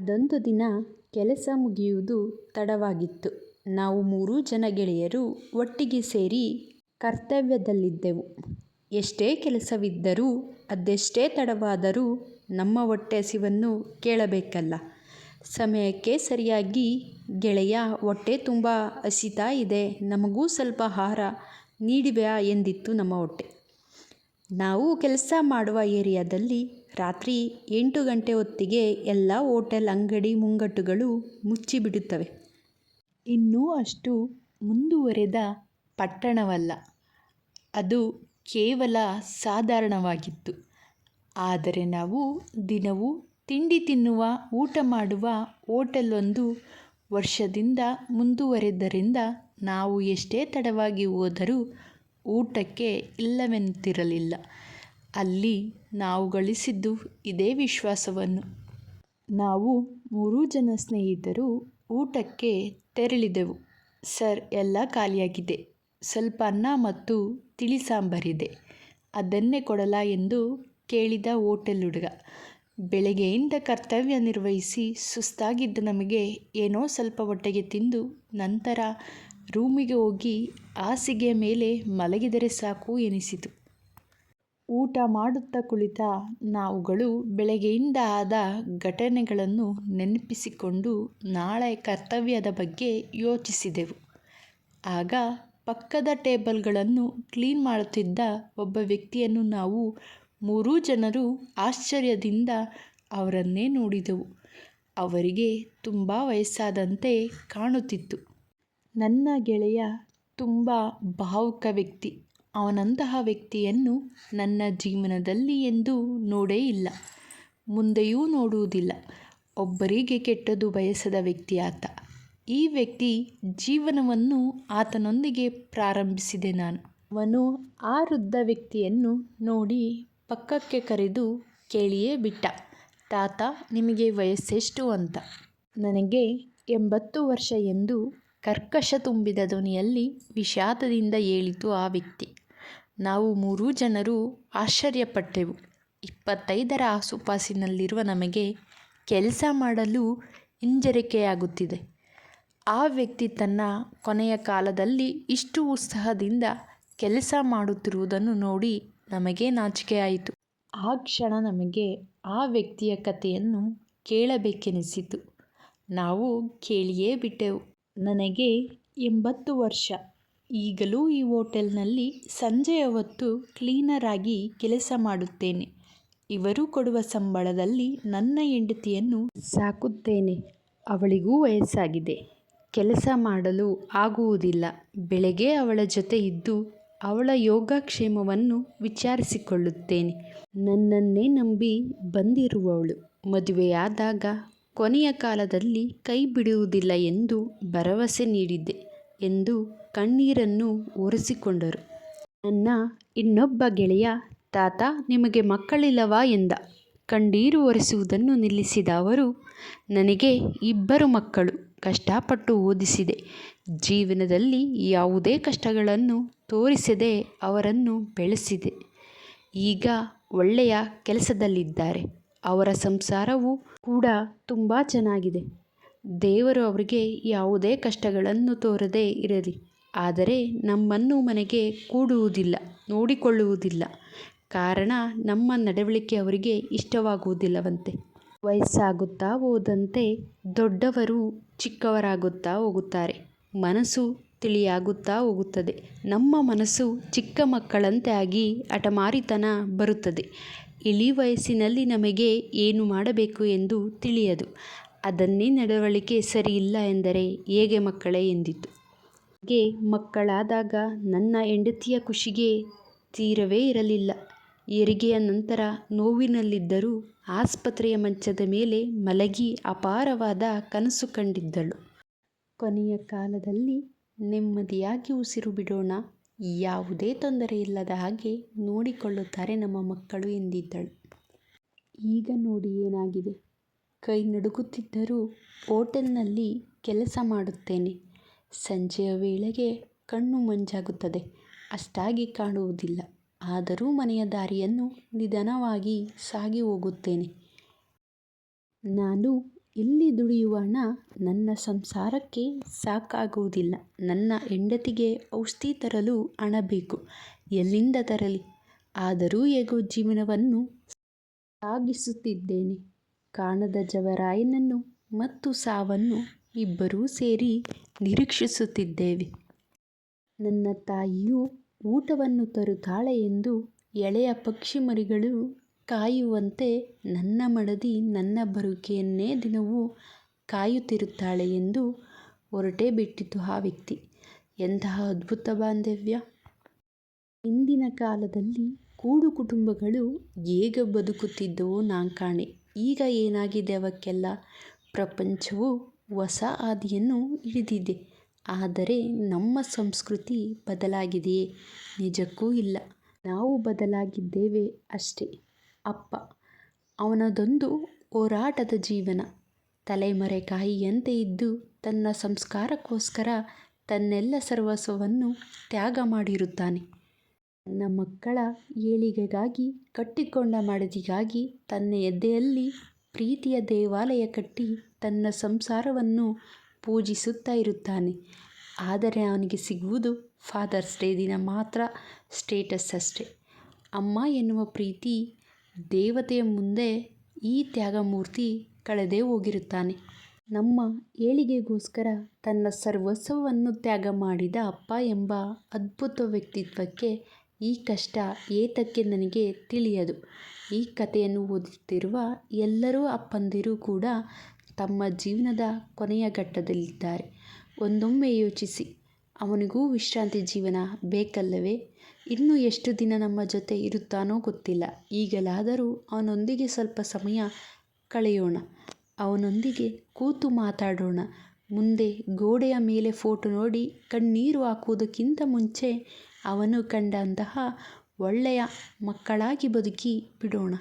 ಅದೊಂದು ದಿನ ಕೆಲಸ ಮುಗಿಯುವುದು ತಡವಾಗಿತ್ತು. ನಾವು ಮೂರೂ ಜನ ಗೆಳೆಯರು ಒಟ್ಟಿಗೆ ಸೇರಿ ಕರ್ತವ್ಯದಲ್ಲಿದ್ದೆವು. ಎಷ್ಟೇ ಕೆಲಸವಿದ್ದರೂ, ಅದೆಷ್ಟೇ ತಡವಾದರೂ ನಮ್ಮ ಹೊಟ್ಟೆ ಹಸಿವನ್ನು ಕೇಳಬೇಕಲ್ಲ. ಸಮಯಕ್ಕೆ ಸರಿಯಾಗಿ ಗೆಳೆಯ ಹೊಟ್ಟೆ ತುಂಬ ಹಸಿತಾ ಇದೆ, ನಮಗೂ ಸ್ವಲ್ಪ ಆಹಾರ ನೀಡಿವ್ಯಾ ಎಂದಿತ್ತು ನಮ್ಮ ಹೊಟ್ಟೆ. ನಾವು ಕೆಲಸ ಮಾಡುವ ಏರಿಯಾದಲ್ಲಿ ರಾತ್ರಿ ಎಂಟು ಗಂಟೆ ಹೊತ್ತಿಗೆ ಎಲ್ಲ ಹೋಟೆಲ್ ಅಂಗಡಿ ಮುಂಗಟ್ಟುಗಳು ಮುಚ್ಚಿಬಿಡುತ್ತವೆ. ಇನ್ನೂ ಅಷ್ಟು ಮುಂದುವರೆದ ಪಟ್ಟಣವಲ್ಲ. ಅದು ಕೇವಲ ಸಾಧಾರಣವಾಗಿತ್ತು. ಆದರೆ ನಾವು ದಿನವೂ ತಿಂಡಿ ತಿನ್ನುವ, ಊಟ ಮಾಡುವ ಹೋಟೆಲೊಂದು ವರ್ಷದಿಂದ ಮುಂದುವರೆದ್ದರಿಂದ ನಾವು ಎಷ್ಟೇ ತಡವಾಗಿ ಹೋದರೂ ಊಟಕ್ಕೆ ಇಲ್ಲವೆನ್ನುತ್ತಿರಲಿಲ್ಲ. ಅಲ್ಲಿ ನಾವು ಗಳಿಸಿದ್ದು ಇದೇ ವಿಶ್ವಾಸವನ್ನು. ನಾವು ಮೂರೂ ಜನ ಸ್ನೇಹಿತರು ಊಟಕ್ಕೆ ತೆರಳಿದೆವು. ಸರ್, ಎಲ್ಲ ಖಾಲಿಯಾಗಿದೆ. ಸ್ವಲ್ಪ ಅನ್ನ ಮತ್ತು ತಿಳಿ ಸಾಂಬಾರಿದೆ ಅದನ್ನೇ ಕೊಡಲ ಎಂದು ಕೇಳಿದ ಹೋಟೆಲ್ ಹುಡುಗ. ಬೆಳಗ್ಗೆಯಿಂದ ಕರ್ತವ್ಯ ನಿರ್ವಹಿಸಿ ಸುಸ್ತಾಗಿದ್ದ ನಮಗೆ ಏನೋ ಸ್ವಲ್ಪ ಹೊಟ್ಟೆಗೆ ತಿಂದು ನಂತರ ರೂಮಿಗೆ ಹೋಗಿ ಹಾಸಿಗೆಯ ಮೇಲೆ ಮಲಗಿದರೆ ಸಾಕು ಎನಿಸಿತು. ಊಟ ಮಾಡುತ್ತಾ ಕುಳಿತ ನಾವುಗಳು ಬೆಳಗ್ಗೆಯಿಂದ ಆದ ಘಟನೆಗಳನ್ನು ನೆನಪಿಸಿಕೊಂಡು ನಾಳೆ ಕರ್ತವ್ಯದ ಬಗ್ಗೆ ಯೋಚಿಸಿದೆವು. ಆಗ ಪಕ್ಕದ ಟೇಬಲ್ಗಳನ್ನು ಕ್ಲೀನ್ ಮಾಡುತ್ತಿದ್ದ ಒಬ್ಬ ವ್ಯಕ್ತಿಯನ್ನು ನಾವು ಮೂರೂ ಜನರು ಆಶ್ಚರ್ಯದಿಂದ ಅವರನ್ನೇ ನೋಡಿದೆವು. ಅವರಿಗೆ ತುಂಬ ವಯಸ್ಸಾದಂತೆ ಕಾಣುತ್ತಿತ್ತು. ನನ್ನ ಗೆಳೆಯ ತುಂಬ ಭಾವುಕ ವ್ಯಕ್ತಿ. ಅವನಂತಹ ವ್ಯಕ್ತಿಯನ್ನು ನನ್ನ ಜೀವನದಲ್ಲಿ ಎಂದೂ ನೋಡೇ ಇಲ್ಲ. ಮುಂದೆಯೂ ನೋಡುವುದಿಲ್ಲ. ಒಬ್ಬರಿಗೆ ಕೆಟ್ಟದು ಬಯಸದ ವ್ಯಕ್ತಿ ಆತ. ಈ ವ್ಯಕ್ತಿ ಜೀವನವನ್ನು ಆತನೊಂದಿಗೆ ಪ್ರಾರಂಭಿಸಿದೆ ನಾನು. ಅವನು ಆ ವೃದ್ಧ ವ್ಯಕ್ತಿಯನ್ನು ನೋಡಿ ಪಕ್ಕಕ್ಕೆ ಕರೆದು ಕೇಳಿಯೇ ಬಿಟ್ಟ, ತಾತ ನಿಮಗೆ ವಯಸ್ಸೆಷ್ಟು ಅಂತ. ನನಗೆ ಎಂಬತ್ತು ವರ್ಷ ಎಂದು ಕರ್ಕಶ ತುಂಬಿದ ಧ್ವನಿಯಲ್ಲಿ ವಿಷಾದದಿಂದ ಹೇಳಿತು ಆ ವ್ಯಕ್ತಿ. ನಾವು ಮೂರೂ ಜನರು ಆಶ್ಚರ್ಯಪಟ್ಟೆವು. ಇಪ್ಪತ್ತೈದರ ಆಸುಪಾಸಿನಲ್ಲಿರುವ ನಮಗೆ ಕೆಲಸ ಮಾಡಲು ಹಿಂಜರಿಕೆಯಾಗುತ್ತಿದೆ. ಆ ವ್ಯಕ್ತಿ ತನ್ನ ಕೊನೆಯ ಕಾಲದಲ್ಲಿ ಇಷ್ಟು ಉತ್ಸಾಹದಿಂದ ಕೆಲಸ ಮಾಡುತ್ತಿರುವುದನ್ನು ನೋಡಿ ನಮಗೇ ನಾಚಿಕೆಯಾಯಿತು. ಆ ಕ್ಷಣ ನಮಗೆ ಆ ವ್ಯಕ್ತಿಯ ಕಥೆಯನ್ನು ಕೇಳಬೇಕೆನಿಸಿತು. ನಾವು ಕೇಳಿಯೇ ಬಿಟ್ಟೆವು. ನನಗೆ ಎಂಬತ್ತು ವರ್ಷ. ಈಗಲೂ ಈ ಹೋಟೆಲ್ನಲ್ಲಿ ಸಂಜೆಯ ಹೊತ್ತು ಕ್ಲೀನರ್ ಆಗಿ ಕೆಲಸ ಮಾಡುತ್ತೇನೆ. ಇವರು ಕೊಡುವ ಸಂಬಳದಲ್ಲಿ ನನ್ನ ಹೆಂಡತಿಯನ್ನು ಸಾಕುತ್ತೇನೆ. ಅವಳಿಗೂ ವಯಸ್ಸಾಗಿದೆ. ಕೆಲಸ ಮಾಡಲು ಆಗುವುದಿಲ್ಲ. ಬೆಳಗ್ಗೆ ಅವಳ ಜೊತೆ ಇದ್ದು ಅವಳ ಯೋಗಕ್ಷೇಮವನ್ನು ವಿಚಾರಿಸಿಕೊಳ್ಳುತ್ತೇನೆ. ನನ್ನನ್ನೇ ನಂಬಿ ಬಂದಿರುವವಳು. ಮದುವೆಯಾದಾಗ ಕೊನೆಯ ಕಾಲದಲ್ಲಿ ಕೈ ಬಿಡುವುದಿಲ್ಲ ಎಂದು ಭರವಸೆ ನೀಡಿದ್ದೆ ಎಂದು ಕಣ್ಣೀರನ್ನು ಒರೆಸಿಕೊಂಡರು. ನನ್ನ ಇನ್ನೊಬ್ಬ ಗೆಳೆಯ ತಾತ ನಿಮಗೆ ಮಕ್ಕಳಿಲ್ಲವಾ ಎಂದ. ಕಣ್ಣೀರು ಒರೆಸುವುದನ್ನು ನಿಲ್ಲಿಸಿದ ಅವರು, ನನಗೆ ಇಬ್ಬರು ಮಕ್ಕಳು. ಕಷ್ಟಪಟ್ಟು ಓದಿಸಿದೆ. ಜೀವನದಲ್ಲಿ ಯಾವುದೇ ಕಷ್ಟಗಳನ್ನು ತೋರಿಸದೆ ಅವರನ್ನು ಬೆಳೆಸಿದೆ. ಈಗ ಒಳ್ಳೆಯ ಕೆಲಸದಲ್ಲಿದ್ದಾರೆ. ಅವರ ಸಂಸಾರವೂ ಕೂಡ ತುಂಬ ಚೆನ್ನಾಗಿದೆ. ದೇವರು ಅವರಿಗೆ ಯಾವುದೇ ಕಷ್ಟಗಳನ್ನು ತೋರದೇ ಇರಲಿ. ಆದರೆ ನಮ್ಮನ್ನು ಮನೆಗೆ ಕೂಡುವುದಿಲ್ಲ, ನೋಡಿಕೊಳ್ಳುವುದಿಲ್ಲ. ಕಾರಣ ನಮ್ಮ ನಡವಳಿಕೆ ಅವರಿಗೆ ಇಷ್ಟವಾಗುವುದಿಲ್ಲವಂತೆ. ವಯಸ್ಸಾಗುತ್ತಾ ಹೋದಂತೆ ದೊಡ್ಡವರು ಚಿಕ್ಕವರಾಗುತ್ತಾ ಹೋಗುತ್ತಾರೆ. ಮನಸ್ಸು ತಿಳಿಯಾಗುತ್ತಾ ಹೋಗುತ್ತದೆ. ನಮ್ಮ ಮನಸ್ಸು ಚಿಕ್ಕ ಮಕ್ಕಳಂತೆ ಆಗಿ ಹಠಮಾರಿತನ ಬರುತ್ತದೆ. ಇಳಿ ವಯಸ್ಸಿನಲ್ಲಿ ನಮಗೆ ಏನು ಮಾಡಬೇಕು ಎಂದು ತಿಳಿಯದು. ಅದನ್ನೇ ನಡವಳಿಕೆ ಸರಿಯಿಲ್ಲ ಎಂದರೆ ಹೇಗೆ ಮಕ್ಕಳೇ ಎಂದಿತು. ನನಗೆ ಮಕ್ಕಳಾದಾಗ ನನ್ನ ಹೆಂಡತಿಯ ಖುಷಿಗೆ ತೀರವೇ ಇರಲಿಲ್ಲ. ಹೆರಿಗೆಯ ನಂತರ ನೋವಿನಲ್ಲಿದ್ದರೂ ಆಸ್ಪತ್ರೆಯ ಮಂಚದ ಮೇಲೆ ಮಲಗಿ ಅಪಾರವಾದ ಕನಸು ಕಂಡಿದ್ದಳು. ಕೊನೆಯ ಕಾಲದಲ್ಲಿ ನೆಮ್ಮದಿಯಾಗಿ ಉಸಿರು ಬಿಡೋಣ, ಯಾವುದೇ ತೊಂದರೆಯಿಲ್ಲದ ಹಾಗೆ ನೋಡಿಕೊಳ್ಳುತ್ತಾರೆ ನಮ್ಮ ಮಕ್ಕಳು ಎಂದಿದ್ದಳು. ಈಗ ನೋಡಿ ಏನಾಗಿದೆ. ಕೈ ನಡುಗುತ್ತಿದ್ದರೂ ಹೋಟೆಲ್ನಲ್ಲಿ ಕೆಲಸ ಮಾಡುತ್ತೇನೆ. ಸಂಜೆಯ ವೇಳೆಗೆ ಕಣ್ಣು ಮಂಜಾಗುತ್ತದೆ. ಅಷ್ಟಾಗಿ ಕಾಣುವುದಿಲ್ಲ. ಆದರೂ ಮನೆಯ ದಾರಿಯನ್ನು ನಿಧಾನವಾಗಿ ಸಾಗಿ ಹೋಗುತ್ತೇನೆ. ನಾನು ಇಲ್ಲಿ ದುಡಿಯುವ ಹಣ ನನ್ನ ಸಂಸಾರಕ್ಕೆ ಸಾಕಾಗುವುದಿಲ್ಲ ನನ್ನ ಹೆಂಡತಿಗೆ ಔಷಧಿ ತರಲು ಹಣ ಬೇಕು ಎಲ್ಲಿಂದ ತರಲಿ ಆದರೂ ಹೇಗೋ ಜೀವನವನ್ನು ಸಾಗಿಸುತ್ತಿದ್ದೇನೆ ಕಾಣದ ಜವರಾಯನನ್ನು ಮತ್ತು ಸಾವನ್ನು ಇಬ್ಬರೂ ಸೇರಿ ನಿರೀಕ್ಷಿಸುತ್ತಿದ್ದೇವೆ. ನನ್ನ ತಾಯಿಯು ಊಟವನ್ನು ತರುತ್ತಾಳೆ ಎಂದು ಎಳೆಯ ಪಕ್ಷಿ ಮರಿಗಳು ಕಾಯುವಂತೆ ನನ್ನ ಮಡದಿ ನನ್ನ ಬರುವಿಕೆಯನ್ನೇ ದಿನವೂ ಕಾಯುತ್ತಿರುತ್ತಾಳೆ ಎಂದು ಹೊರಟೇ ಬಿಟ್ಟಿತು ಆ ವ್ಯಕ್ತಿ. ಎಂತಹ ಅದ್ಭುತ ಬಾಂಧವ್ಯ! ಹಿಂದಿನ ಕಾಲದಲ್ಲಿ ಕೂಡು ಕುಟುಂಬಗಳು ಹೇಗೆ ಬದುಕುತ್ತಿದ್ದವೋ ನಾನು ಕಾಣೆ. ಈಗ ಏನಾಗಿದೆ ಅವಕ್ಕೆಲ್ಲ? ಪ್ರಪಂಚವು ಹೊಸ ಹಾದಿಯನ್ನು ಹಿಡಿದಿದೆ. ಆದರೆ ನಮ್ಮ ಸಂಸ್ಕೃತಿ ಬದಲಾಗಿದೆಯೇ? ನಿಜಕ್ಕೂ ಇಲ್ಲ. ನಾವು ಬದಲಾಗಿದ್ದೇವೆ ಅಷ್ಟೇ. ಅಪ್ಪ, ಅವನದೊಂದು ಹೋರಾಟದ ಜೀವನ. ತಲೆಮರೆಕಾಯಿಯಂತೆ ಇದ್ದು ತನ್ನ ಸಂಸ್ಕಾರಕ್ಕೋಸ್ಕರ ತನ್ನೆಲ್ಲ ಸರ್ವಸ್ವವನ್ನು ತ್ಯಾಗ ಮಾಡಿರುತ್ತಾನೆ. ತನ್ನ ಮಕ್ಕಳ ಏಳಿಗೆಗಾಗಿ, ಕಟ್ಟಿಕೊಂಡ ಮಡದಿಗಾಗಿ ತನ್ನ ಎದೆಯಲ್ಲಿ ಪ್ರೀತಿಯ ದೇವಾಲಯ ಕಟ್ಟಿ ತನ್ನ ಸಂಸಾರವನ್ನು ಪೂಜಿಸುತ್ತಾ ಇರುತ್ತಾನೆ. ಆದರೆ ಅವನಿಗೆ ಸಿಗುವುದು ಫಾದರ್ಸ್ ಡೇ ದಿನ ಮಾತ್ರ ಸ್ಟೇಟಸ್ ಅಷ್ಟೇ. ಅಮ್ಮ ಎನ್ನುವ ಪ್ರೀತಿ ದೇವತೆಯ ಮುಂದೆ ಈ ತ್ಯಾಗಮೂರ್ತಿ ಕಳೆದೇ ಹೋಗಿರುತ್ತಾನೆ. ನಮ್ಮ ಏಳಿಗೆಗೋಸ್ಕರ ತನ್ನ ಸರ್ವಸ್ವವನ್ನು ತ್ಯಾಗ ಮಾಡಿದ ಅಪ್ಪ ಎಂಬ ಅದ್ಭುತ ವ್ಯಕ್ತಿತ್ವಕ್ಕೆ ಈ ಕಷ್ಟ ಏತಕ್ಕೆ ನನಗೆ ತಿಳಿಯದು. ಈ ಕಥೆಯನ್ನು ಓದುತ್ತಿರುವ ಎಲ್ಲರೂ ಅಪ್ಪಂದಿರು ಕೂಡ ತಮ್ಮ ಜೀವನದ ಕೊನೆಯ ಘಟ್ಟದಲ್ಲಿದ್ದಾರೆ. ಒಂದೊಮ್ಮೆ ಯೋಚಿಸಿ. ಅವನಿಗೂ ವಿಶ್ರಾಂತಿ ಜೀವನ ಬೇಕಲ್ಲವೇ? ಇನ್ನೂ ಎಷ್ಟು ದಿನ ನಮ್ಮ ಜೊತೆ ಇರುತ್ತಾನೋ ಗೊತ್ತಿಲ್ಲ. ಈಗಲಾದರೂ ಅವನೊಂದಿಗೆ ಸ್ವಲ್ಪ ಸಮಯ ಕಳೆಯೋಣ. ಅವನೊಂದಿಗೆ ಕೂತು ಮಾತಾಡೋಣ. ಮುಂದೆ ಗೋಡೆಯ ಮೇಲೆ ಫೋಟೋ ನೋಡಿ ಕಣ್ಣೀರು ಹಾಕುವುದಕ್ಕಿಂತ ಮುಂಚೆ ಅವನು ಕಂಡಂತಹ ಒಳ್ಳೆಯ ಮಕ್ಕಳಾಗಿ ಬದುಕಿ ಬಿಡೋಣ.